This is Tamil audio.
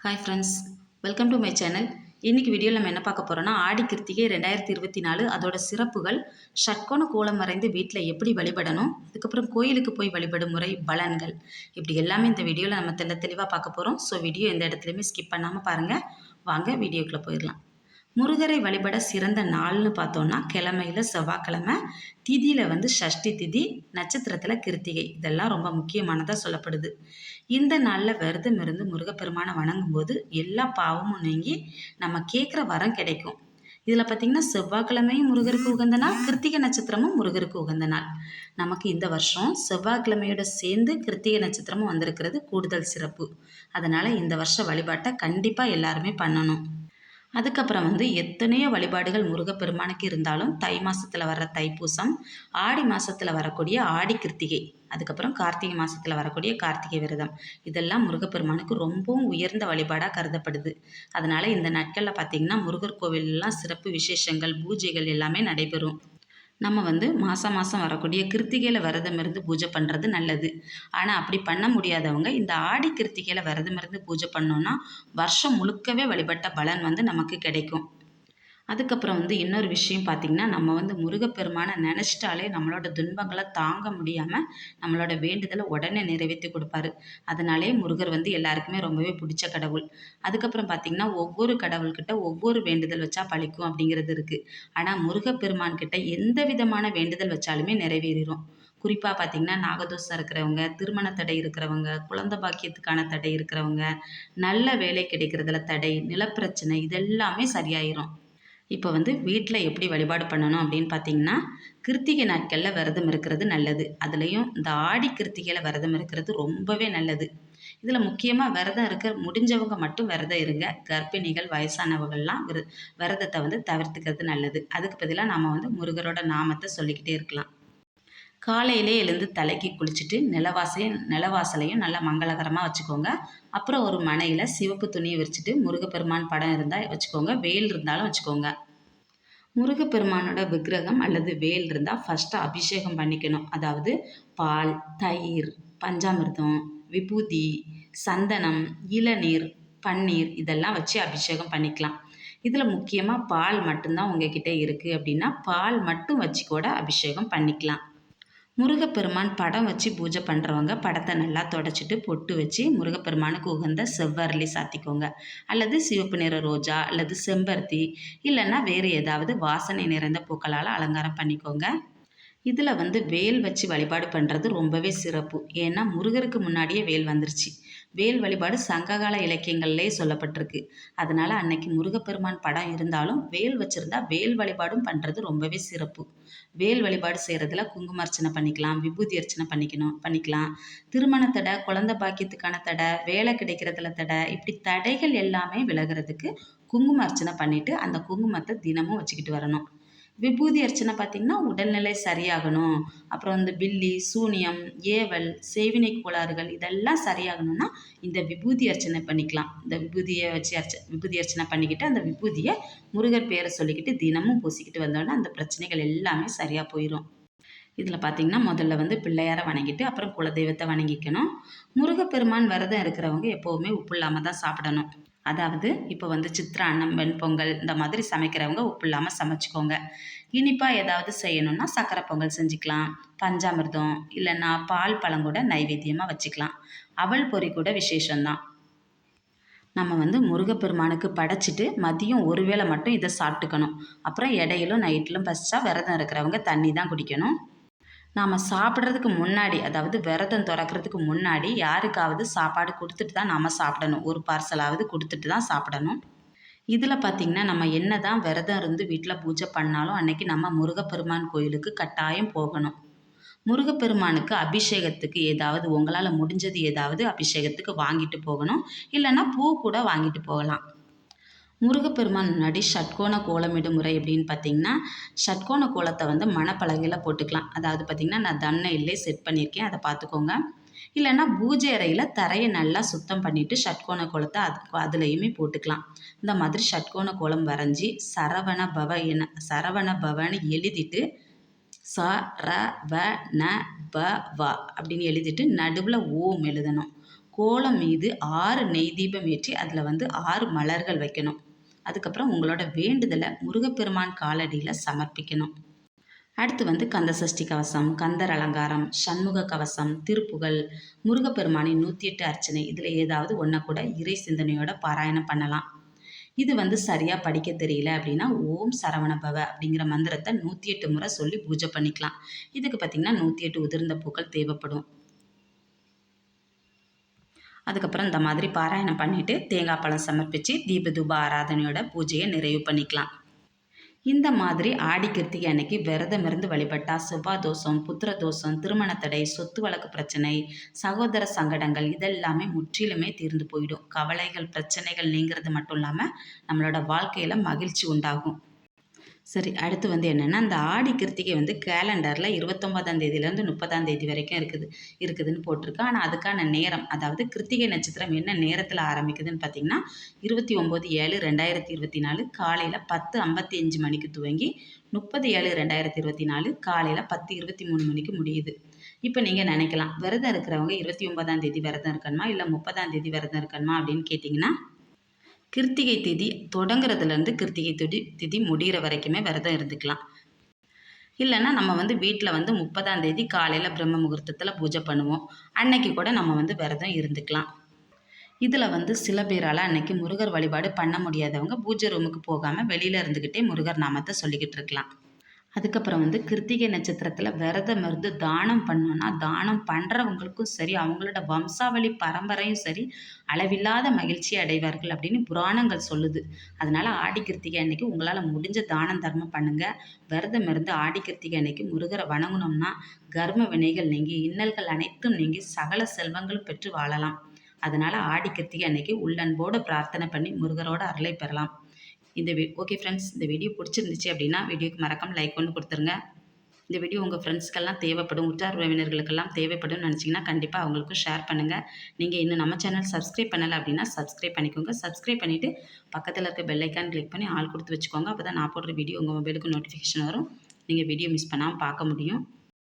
Hi friends welcome to my channel இன்றைக்கி வீடியோவில் நம்ம என்ன பார்க்க போகிறோம்னா ஆடி கிருத்திகை ரெண்டாயிரத்தி இருபத்தி நாலு அதோட சிறப்புகள் ஷட்கோண கோலம் வரைந்து வீட்டில் எப்படி வழிபடணும் அதுக்கப்புறம் கோயிலுக்கு போய் வழிபடும் முறை பலன்கள் இப்படி எல்லாமே இந்த வீடியோவில் நம்ம தெல்ல தெளிவாக பார்க்க போகிறோம் ஸோ வீடியோ எந்த இடத்துலையுமே ஸ்கிப் பண்ணாமல் பாருங்கள் வாங்க வீடியோக்குள்ளே போயிடலாம். முருகரை வழிபட சிறந்த நாள்னு பார்த்தோன்னா கிழமையில் செவ்வாய்க்கிழமை திதியில் வந்து ஷஷ்டி திதி நட்சத்திரத்தில் கிருத்திகை. இதெல்லாம் ரொம்ப முக்கியமானதாக சொல்லப்படுது. இந்த நாளில் விரதம் இருந்து முருகப்பெருமானை வணங்கும் போது எல்லா பாவமும் நீங்கி நம்ம கேட்குற வரம் கிடைக்கும். இதில் பார்த்திங்கன்னா செவ்வாய்க்கிழமையும் முருகருக்கு உகந்த நாள் கிருத்திகை நட்சத்திரமும் முருகருக்கு உகந்த நாள். நமக்கு இந்த வருஷம் செவ்வாய்க்கிழமையோட சேர்ந்து கிருத்திகை நட்சத்திரமும் வந்திருக்கிறது கூடுதல் சிறப்பு. அதனால் இந்த வருஷ வழிபாட்டை கண்டிப்பாக எல்லாருமே பண்ணணும். அதுக்கப்புறம் வந்து எத்தனையோ வழிபாடுகள் முருகப்பெருமானுக்கு இருந்தாலும் தை மாதத்தில் வர்ற தைப்பூசம் ஆடி மாதத்தில் வரக்கூடிய ஆடி கிருத்திகை அதுக்கப்புறம் கார்த்திகை மாதத்தில் வரக்கூடிய கார்த்திகை விரதம். இதெல்லாம் முருகப்பெருமானுக்கு ரொம்பவும் உயர்ந்த வழிபாடாக கருதப்படுது. அதனால் இந்த நாட்களில் பார்த்திங்கன்னா முருகர் கோவிலெலாம் சிறப்பு விசேஷங்கள் பூஜைகள் எல்லாமே நடைபெறும். நம்ம வந்து மாதம் மாதம் வரக்கூடிய கிருத்திகையில் விரதம் இருந்து பூஜை பண்ணுறது நல்லது. ஆனால் அப்படி பண்ண முடியாதவங்க இந்த ஆடி கிருத்திகையில் விரதம் இருந்து பூஜை பண்ணோன்னா வருஷம் முழுக்கவே வழிபட்ட பலன் வந்து நமக்கு கிடைக்கும். அதுக்கப்புறம் வந்து இன்னொரு விஷயம் பார்த்திங்கன்னா நம்ம வந்து முருகப்பெருமானை நினச்சிட்டாலே நம்மளோட துன்பங்களை தாங்க முடியாமல் நம்மளோட வேண்டுதலை உடனே நிறைவேற்றி கொடுப்பாரு. அதனாலே முருகர் வந்து எல்லாருக்குமே ரொம்பவே பிடிச்ச கடவுள். அதுக்கப்புறம் பார்த்திங்கன்னா ஒவ்வொரு கடவுள்கிட்ட ஒவ்வொரு வேண்டுதல் வச்சா பழிக்கும் அப்படிங்கிறது இருக்குது ஆனால் முருகப்பெருமான் கிட்ட எந்த விதமான வேண்டுதல் வச்சாலுமே நிறைவேறிடும் குறிப்பாக பார்த்திங்கன்னா நாகதோஷம் இருக்கிறவங்க திருமண தடை இருக்கிறவங்க குழந்த பாக்கியத்துக்கான தடை இருக்கிறவங்க நல்ல வேலை கிடைக்கிறதுல தடை நிலப்பிரச்சனை இதெல்லாமே சரியாயிரும். இப்போ வந்து வீட்டில் எப்படி வழிபாடு பண்ணணும் அப்படின்னு பார்த்தீங்கன்னா கிருத்திகை நாட்களில் விரதம் இருக்கிறது நல்லது. அதுலேயும் இந்த ஆடி கிருத்திகையில் விரதம் இருக்கிறது ரொம்பவே நல்லது. இதில் முக்கியமாக விரதம் இருக்க முடிஞ்சவங்க மட்டும் விரதம் இருங்க. கர்ப்பிணிகள் வயசானவங்கள்லாம் விர விரதத்தை வந்து தவிர்த்துக்கிறது நல்லது. அதுக்கு பதிலாக நாம் வந்து முருகரோட நாமத்தை சொல்லிக்கிட்டே இருக்கலாம். காலையிலே எழுந்து தலைக்கு குளிச்சுட்டு நிலவாசையும் நிலவாசலையும் நல்லா மங்களகரமாக வச்சுக்கோங்க. அப்புறம் ஒரு மனையில் சிவப்பு துணியை விரிச்சிட்டு முருகப்பெருமான் படம் இருந்தால் வச்சுக்கோங்க. வெயில் இருந்தாலும் வச்சுக்கோங்க. முருகப்பெருமானோட விக்கிரகம் அல்லது வேல் இருந்தால் ஃபஸ்ட்டு அபிஷேகம் பண்ணிக்கணும். அதாவது பால் தயிர் பஞ்சாமிர்தம் விபூதி சந்தனம் இளநீர் பன்னீர் இதெல்லாம் வச்சு அபிஷேகம் பண்ணிக்கலாம். இதில் முக்கியமாக பால் மட்டும்தான் உங்ககிட்ட இருக்குது அப்படின்னா பால் மட்டும் வச்சு கூட அபிஷேகம் பண்ணிக்கலாம். முருகப்பெருமான் படம் வச்சு பூஜை பண்ணுறவங்க படத்தை நல்லா தொடச்சிட்டு பொட்டு வச்சு முருகப்பெருமானுக்கு உகந்த செவ்வரளி சாத்திக்கோங்க. அல்லது சிவப்பு நிற ரோஜா அல்லது செம்பருத்தி இல்லைன்னா வேறு ஏதாவது வாசனை நிறைந்த பூக்களால் அலங்காரம் பண்ணிக்கோங்க. இதில் வந்து வேல் வச்சு வழிபாடு பண்ணுறது ரொம்பவே சிறப்பு. ஏன்னா முருகருக்கு முன்னாடியே வேல் வந்துருச்சு. வேல் வழிபாடு சங்ககால இலக்கியங்கள்லேயே சொல்லப்பட்டிருக்கு. அதனால் அன்னைக்கு முருகப்பெருமான் படம் இருந்தாலும் வேல் வச்சுருந்தா வேல் வழிபாடும் பண்ணுறது ரொம்பவே சிறப்பு. வேல் வழிபாடு செய்கிறதுல குங்கும அர்ச்சனை பண்ணிக்கலாம் விபூதி அர்ச்சனை பண்ணிக்கணும் பண்ணிக்கலாம். திருமண தடை குழந்த பாக்கியத்துக்கான தடை வேலை கிடைக்கிறதுல தடை இப்படி தடைகள் எல்லாமே விலகிறதுக்கு குங்கும அர்ச்சனை பண்ணிவிட்டு அந்த குங்குமத்தை தினமும் வச்சுக்கிட்டு வரணும். விபூதி அர்ச்சனை பார்த்திங்கன்னா உடல்நிலை சரியாகணும். அப்புறம் இந்த பில்லி சூனியம் ஏவல் சேவினை கோளாறுகள் இதெல்லாம் சரியாகணும்னா இந்த விபூதி அர்ச்சனை பண்ணிக்கலாம். இந்த விபூதியை வச்சு அர்ச்ச விபூதி அர்ச்சனை பண்ணிக்கிட்டு அந்த விபூதியை முருகர் பேரை சொல்லிக்கிட்டு தினமும் பூசிக்கிட்டு வந்தோன்னா அந்த பிரச்சனைகள் எல்லாமே சரியாக போயிடும் இதில் பார்த்திங்கன்னா முதல்ல வந்து பிள்ளையாரை வணங்கிட்டு அப்புறம் குலதெய்வத்தை வணங்கிக்கணும். முருகப்பெருமான் விரதம் இருக்கிறவங்க எப்போவுமே உப்பு இல்லாமல் தான் சாப்பிடணும். அதாவது இப்போ வந்து சித்திரான்னம் வெண்பொங்கல் இந்த மாதிரி சமைக்கிறவங்க உப்பு இல்லாமல் சமைச்சிக்கோங்க. இனிப்பாக ஏதாவது செய்யணும்னா சக்கரை பொங்கல் செஞ்சுக்கலாம். பஞ்சாமிர்தம் இல்லைன்னா பால் பழம் கூட நைவேத்தியமாக வச்சுக்கலாம். அவள் பொறி கூட விசேஷம்தான். நம்ம வந்து முருகப்பெருமானுக்கு படைச்சிட்டு மதியம் ஒரு வேளை மட்டும் இதை சாப்பிட்டுக்கணும். அப்புறம் இடையிலும் நைட்டிலும் பசிச்சா விரதம் இருக்கிறவங்க தண்ணி தான் குடிக்கணும். நாம் சாப்பிட்றதுக்கு முன்னாடி அதாவது விரதம் திறக்கிறதுக்கு முன்னாடி யாருக்காவது சாப்பாடு கொடுத்துட்டு தான் நாம் சாப்பிடணும். ஒரு பார்சலாவது கொடுத்துட்டு தான் சாப்பிடணும். இதில் பார்த்திங்கன்னா நம்ம என்ன தான் விரதம் இருந்து வீட்டில் பூஜை பண்ணாலும் அன்னைக்கு நம்ம முருகப்பெருமான் கோயிலுக்கு கட்டாயம் போகணும். முருகப்பெருமானுக்கு அபிஷேகத்துக்கு ஏதாவது உங்களால் முடிஞ்சது ஏதாவது அபிஷேகத்துக்கு வாங்கிட்டு போகணும். இல்லைன்னா பூ கூட வாங்கிட்டு போகலாம். முருகப்பெருமான் முன்னாடி ஷட்கோண கோலமிடும் முறை அப்படின்னு பார்த்தீங்கன்னா ஷட்கோண கோலத்தை வந்து மணப்பலகையில் போட்டுக்கலாம். அதாவது பார்த்திங்கன்னா நான் தன்னையிலே செட் பண்ணியிருக்கேன் அதை பார்த்துக்கோங்க. இல்லைன்னா பூஜை அறையில் தரையை நல்லா சுத்தம் பண்ணிவிட்டு ஷட்கோண கோலத்தை அது அதுலேயுமே போட்டுக்கலாம். இந்த மாதிரி ஷட்கோண கோலம் வரைஞ்சி சரவண பவ என சரவண பவன்னு எழுதிட்டு ச ர வ ந ப வ அப்படின்னு எழுதிட்டு நடுவில் ஓம் எழுதணும். கோலம் மீது ஆறு நெய் தீபம் ஏற்றி அதில் வந்து ஆறு மலர்கள் வைக்கணும். அதுக்கப்புறம் உங்களோட வேண்டுதலை முருகப்பெருமான் காலடியில் சமர்ப்பிக்கணும். அடுத்து வந்து கந்த சஷ்டி கவசம் கந்தர் அலங்காரம் சண்முக கவசம் திருப்புகழ் முருகப்பெருமானின் நூற்றி எட்டு அர்ச்சனை. இதில் ஏதாவது ஒன்றை கூட இறை சிந்தனையோட பாராயணம் பண்ணலாம். இது வந்து சரியாக படிக்க தெரியல அப்படின்னா ஓம் சரவணபவ அப்படிங்கிற மந்திரத்தை நூற்றி எட்டு முறை சொல்லி பூஜை பண்ணிக்கலாம். இதுக்கு பார்த்திங்கன்னா நூற்றி எட்டு உதிர்ந்த பூக்கள் தேவைப்படும். அதுக்கப்புறம் இந்த மாதிரி பாராயணம் பண்ணிவிட்டு தேங்காய் பழம் சமர்ப்பித்து தீப தூப ஆராதனையோட பூஜையை நிறைவு பண்ணிக்கலாம். இந்த மாதிரி ஆடி கிருத்திகை அன்னைக்கு விரதம் இருந்து வழிபட்டால் செவ்வாய் தோஷம் புத்திர தோஷம் திருமண தடை சொத்து வழக்கு பிரச்சனை சகோதர சங்கடங்கள் இதெல்லாமே முற்றிலுமே தீர்ந்து போயிடும். கவலைகள் பிரச்சனைகள் நீங்கிறது மட்டும் இல்லாமல் நம்மளோட வாழ்க்கையில் மகிழ்ச்சி உண்டாகும். சரி அடுத்து வந்து என்னென்னா அந்த ஆடி கிருத்திகை வந்து கேலண்டரில் இருபத்தொம்பதாம் தேதியிலேருந்து முப்பதாம் தேதி வரைக்கும் இருக்குது இருக்குதுன்னு போட்டிருக்கு ஆனால் அதுக்கான நேரம் அதாவது கிருத்திகை நட்சத்திரம் என்ன நேரத்தில் ஆரம்பிக்குதுன்னு பார்த்தீங்கன்னா இருபத்தி ஒம்பது ஏழு ரெண்டாயிரத்தி இருபத்தி நாலு காலையில் பத்து ஐம்பத்தி அஞ்சு மணிக்கு துவங்கி முப்பது ஏழு ரெண்டாயிரத்தி இருபத்தி நாலு காலையில் பத்து இருபத்தி மூணு மணிக்கு முடியுது. இப்போ நீங்கள் நினைக்கலாம் விரதம் இருக்கிறவங்க இருபத்தி ஒன்பதாம் தேதி விரதம் இருக்கணுமா இல்லை முப்பதாம் தேதி விரதம் இருக்கணுமா அப்படின்னு கேட்டிங்கன்னா கிருத்திகை திதி தொடங்குறதுலேருந்து கிருத்திகை திதி திதி முடிகிற வரைக்குமே விரதம் இருந்துக்கலாம். இல்லைன்னா நம்ம வந்து வீட்டில் வந்து முப்பதாம் தேதி காலையில் பிரம்ம முகூர்த்தத்தில் பூஜை பண்ணுவோம். அன்னைக்கு கூட நம்ம வந்து விரதம் இருந்துக்கலாம். இதில் வந்து சில பேரால் அன்னைக்கு முருகர் வழிபாடு பண்ண முடியாதவங்க பூஜை ரூமுக்கு போகாமல் வெளியில் இருந்துக்கிட்டே முருகர் நாமத்தை சொல்லிக்கிட்டு இருக்கலாம். அதுக்கப்புறம் வந்து கிருத்திகை நட்சத்திரத்தில் விரதம் இருந்து தானம் பண்ணோன்னா தானம் பண்ணுறவங்களுக்கும் சரி அவங்களோட வம்சாவளி பரம்பரையும் சரி அளவில்லாத மகிழ்ச்சி அடைவார்கள் அப்படின்னு புராணங்கள் சொல்லுது. அதனால் ஆடி கிருத்திகை அன்னைக்கு உங்களால் முடிஞ்ச தானம் தர்மம் பண்ணுங்கள் விரதம் இருந்து ஆடி கிருத்திகை அன்னைக்கு முருகரை வணங்கினோம்னா கர்ம வினைகள் நீங்கி இன்னல்கள் அனைத்தும் நீங்கி சகல செல்வங்களும் பெற்று வாழலாம். அதனால் ஆடி கிருத்திகை அன்னைக்கு உள்ளன்போடு பிரார்த்தனை பண்ணி முருகரோட அருளை பெறலாம். இந்த ஓகே ஃப்ரெண்ட்ஸ் இந்த வீடியோ பிடிச்சிருந்துச்சு அப்படின்னா வீடியோக்கு மறக்காமல் லைக் ஒன்று கொடுத்துருங்க. இந்த வீடியோ உங்கள் ஃப்ரெண்ட்ஸ்க்கெல்லாம் தேவைப்படும் உற்றார் உறவினர்களுக்கெல்லாம் தேவைப்படும் நினச்சிங்கன்னா கண்டிப்பாக அவங்களுக்கும் ஷேர் பண்ணுங்கள் நீங்கள் இன்னும் நம்ம சேனல் சப்ஸ்கிரைப் பண்ணலை அப்படின்னா சப்ஸ்கிரைப் பண்ணிக்கோங்க. சப்ஸ்கிரைப் பண்ணிவிட்டு பக்கத்தில் இருக்க பெல்லைக்கான் கிளிக் பண்ணி ஆள் கொடுத்து வச்சுக்கோங்க. அப்போ தான் நான் போடுற வீடியோ உங்கள் மொபைலுக்கு நோட்டிஃபிகேஷன் வரும். நீங்கள் வீடியோ மிஸ் பண்ணாமல் பார்க்க முடியும்.